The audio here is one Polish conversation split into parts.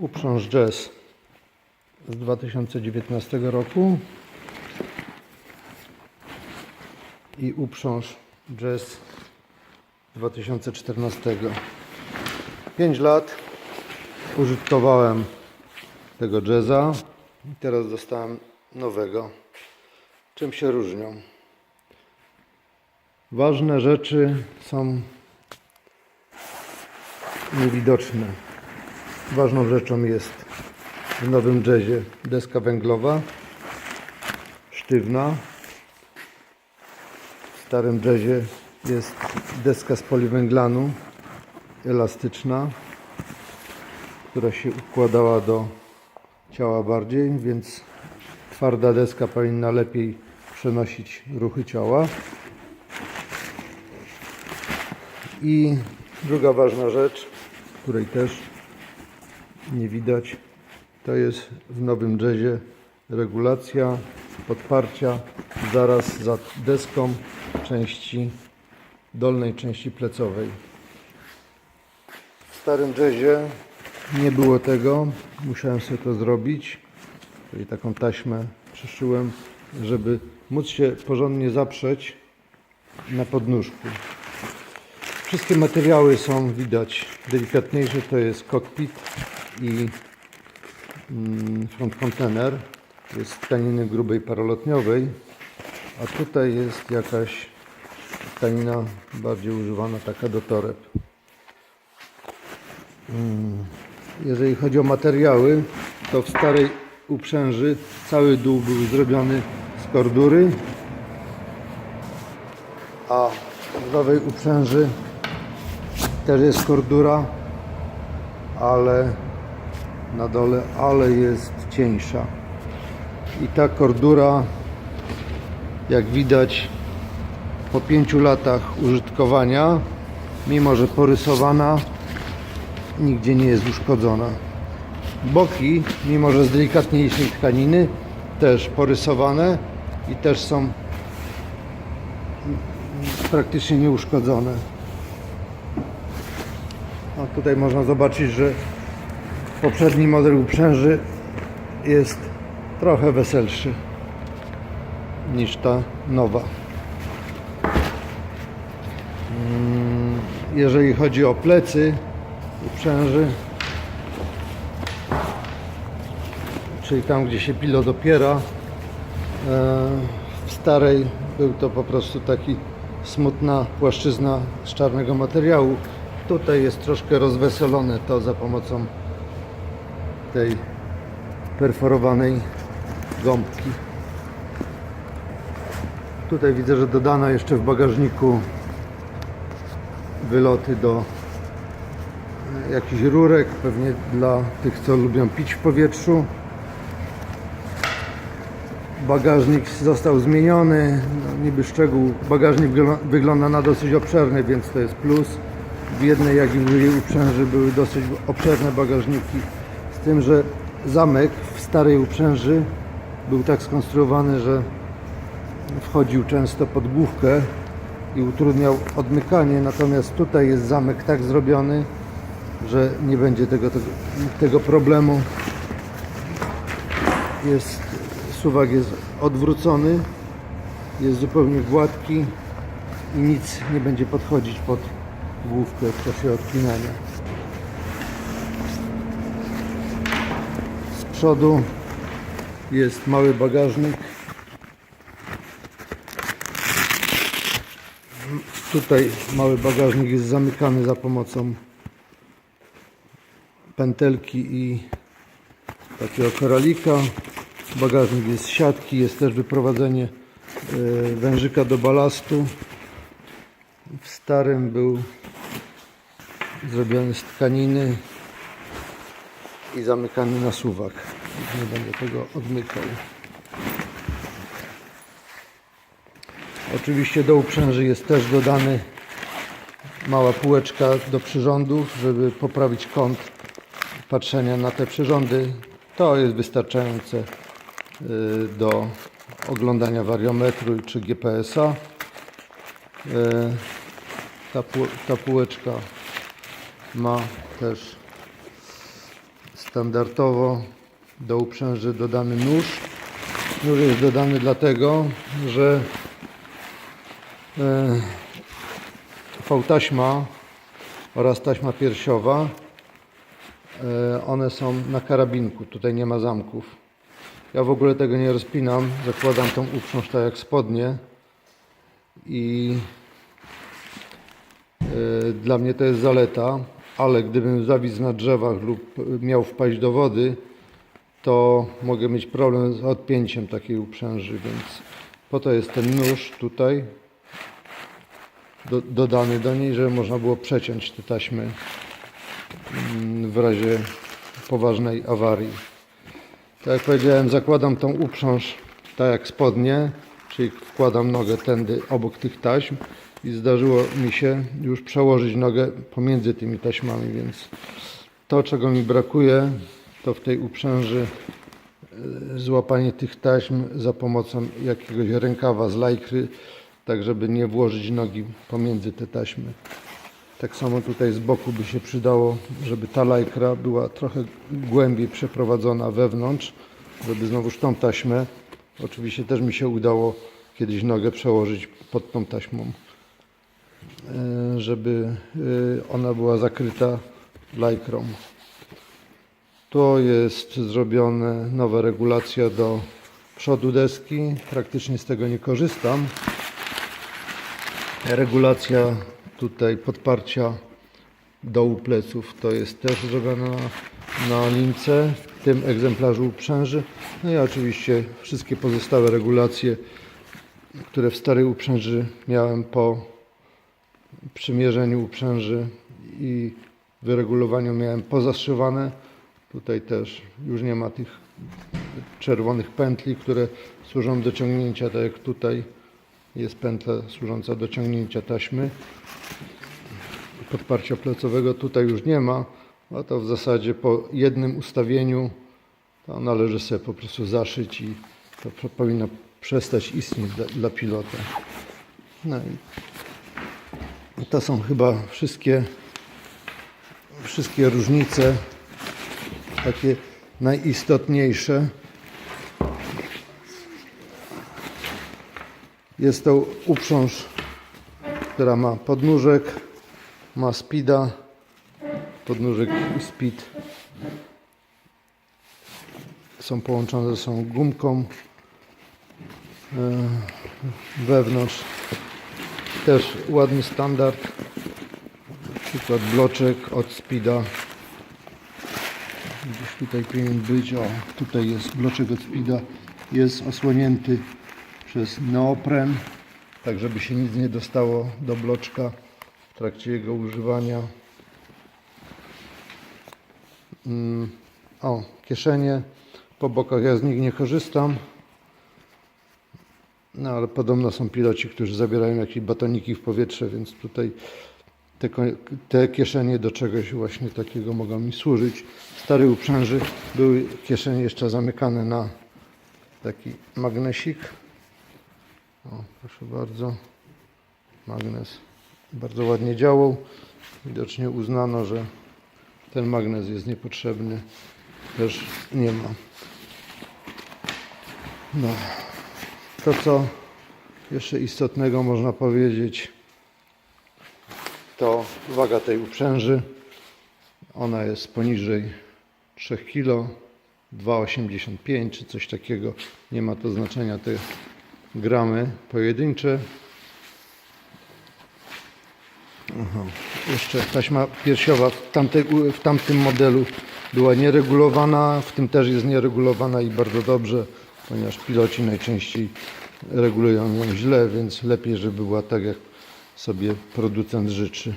Uprząż Jazz z 2019 roku i Uprząż Jazz 2014. 5 lat użytkowałem tego jazza i teraz dostałem nowego. Czym się różnią? Ważne rzeczy są niewidoczne. Ważną rzeczą jest w nowym jazzie deska węglowa, sztywna. W starym jazzie jest deska z poliwęglanu, elastyczna, która się układała do ciała bardziej, więc twarda deska powinna lepiej przenosić ruchy ciała. I druga ważna rzecz, której też nie widać, to jest w nowym jazzie regulacja podparcia zaraz za deską części dolnej części plecowej. W starym jazzie nie było tego, musiałem sobie to zrobić, czyli taką taśmę przyszyłem, żeby móc się porządnie zaprzeć na podnóżku. Wszystkie materiały są widać. Delikatniejsze, to jest kokpit i mm, front kontener. Jest z tkaniny grubej parolotniowej, a tutaj jest jakaś tkanina bardziej używana, taka do toreb. Mm, Jeżeli chodzi o materiały, to w starej uprzęży cały dół był zrobiony z kordury, a w nowej uprzęży też jest kordura, ale na dole, ale jest cieńsza. I ta kordura, jak widać, po pięciu latach użytkowania, mimo że porysowana, nigdzie nie jest uszkodzona. Boki, mimo że z delikatniejszej tkaniny, też porysowane i też są praktycznie nieuszkodzone. A tutaj można zobaczyć, że poprzedni model uprzęży jest trochę weselszy niż ta nowa. Mm, Jeżeli chodzi o plecy uprzęży, czyli tam gdzie się pilot opiera, e, w starej był to po prostu taki smutna płaszczyzna z czarnego materiału. Tutaj jest troszkę rozweselone to za pomocą tej perforowanej gąbki. Tutaj widzę, że dodano jeszcze w bagażniku wyloty do e, jakichś rurek, pewnie dla tych, co lubią pić w powietrzu. Bagażnik został zmieniony, no, niby szczegół. Bagażnik wygl- wygląda na dosyć obszerny, więc to jest plus. W jednej, jak i w drugiej uprzęży były dosyć obszerne bagażniki. Z tym, że zamek w starej uprzęży był tak skonstruowany, że wchodził często pod główkę i utrudniał odmykanie, natomiast tutaj jest zamek tak zrobiony, że nie będzie tego, tego, tego problemu. Jest, suwak jest odwrócony, jest zupełnie gładki i nic nie będzie podchodzić pod główkę w czasie odpinania. Przodu jest mały bagażnik. Tutaj mały bagażnik jest zamykany za pomocą pętelki i takiego koralika. Bagażnik jest siatki, jest też wyprowadzenie e, wężyka do balastu. W starym był zrobiony z tkaniny i zamykany na suwak. Nie będę tego odmykał. Oczywiście do uprzęży jest też dodany mała półeczka do przyrządów, żeby poprawić kąt patrzenia na te przyrządy. To jest wystarczające y, do oglądania wariometru czy GPS-a. Y, Ta, ta półeczka ma też Standardowo do uprzęży dodany nóż. Nóż jest dodany dlatego, że e, V-taśma oraz taśma piersiowa e, one są na karabinku, tutaj nie ma zamków. Ja w ogóle tego nie rozpinam, zakładam tą uprząż tak jak spodnie i e, dla mnie to jest zaleta, ale gdybym zawisł na drzewach lub miał wpaść do wody, to mogę mieć problem z odpięciem takiej uprzęży, więc po to jest ten nóż tutaj do, dodany do niej, żeby można było przeciąć te taśmy mm, w razie poważnej awarii. Tak jak powiedziałem, zakładam tą uprząż tak jak spodnie, czyli wkładam nogę tędy obok tych taśm i zdarzyło mi się już przełożyć nogę pomiędzy tymi taśmami, więc to czego mi brakuje to w tej uprzęży e, złapanie tych taśm za pomocą jakiegoś rękawa z lajkry, tak żeby nie włożyć nogi pomiędzy te taśmy. Tak samo tutaj z boku by się przydało, żeby ta lajkra była trochę głębiej przeprowadzona wewnątrz, żeby znowuż tą taśmę, oczywiście też mi się udało kiedyś nogę przełożyć pod tą taśmą, e, żeby e, ona była zakryta lajkrą. To jest zrobione nowa regulacja do przodu deski. Praktycznie z tego nie korzystam. Regulacja tutaj podparcia dołu pleców to jest też zrobiona na, lince w tym egzemplarzu uprzęży. No i oczywiście wszystkie pozostałe regulacje, które w starej uprzęży miałem po przymierzeniu uprzęży i wyregulowaniu miałem pozaszywane. Tutaj też już nie ma tych czerwonych pętli, które służą do ciągnięcia, tak jak tutaj jest pętla służąca do ciągnięcia taśmy podparcia plecowego tutaj już nie ma, a to w zasadzie po jednym ustawieniu to należy sobie po prostu zaszyć i to po- powinno przestać istnieć dla, dla pilota. No i to są chyba wszystkie, wszystkie różnice takie najistotniejsze. Jest to uprząż, która ma podnóżek, ma speeda, podnóżek i speed są połączone ze sobą gumką e, wewnątrz. Też ładny standard, przykład bloczek od speeda. Tutaj powinien być, o tutaj jest bloczek od speeda, jest osłonięty przez neopren, tak żeby się nic nie dostało do bloczka w trakcie jego używania. Mm, O, kieszenie po bokach, ja z nich nie korzystam. No ale podobno są piloci, którzy zabierają jakieś batoniki w powietrze, więc tutaj te, te kieszenie do czegoś właśnie takiego mogą mi służyć. W starej uprzęży były kieszenie jeszcze zamykane na taki magnesik. O, proszę bardzo. Magnes bardzo ładnie działał. Widocznie uznano, że ten magnes jest niepotrzebny. Też nie ma. No. To co jeszcze istotnego można powiedzieć, to waga tej uprzęży. Ona jest poniżej 3 kg, 2,85 czy coś takiego. Nie ma to znaczenia te gramy pojedyncze. Aha. Jeszcze taśma piersiowa w, tamtej, w tamtym modelu była nieregulowana, w tym też jest nieregulowana i bardzo dobrze, ponieważ piloci najczęściej regulują ją źle, więc lepiej, żeby była tak, jak sobie producent życzy.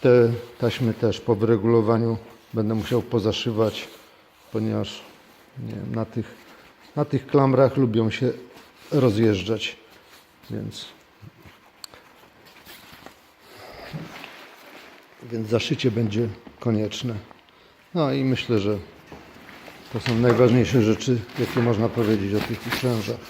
Te taśmy też po wyregulowaniu będę musiał pozaszywać, ponieważ nie wiem, na, tych, na tych klamrach lubią się rozjeżdżać, więc więc zaszycie będzie konieczne. No i myślę, że to są najważniejsze rzeczy, jakie można powiedzieć o tych uprzężach.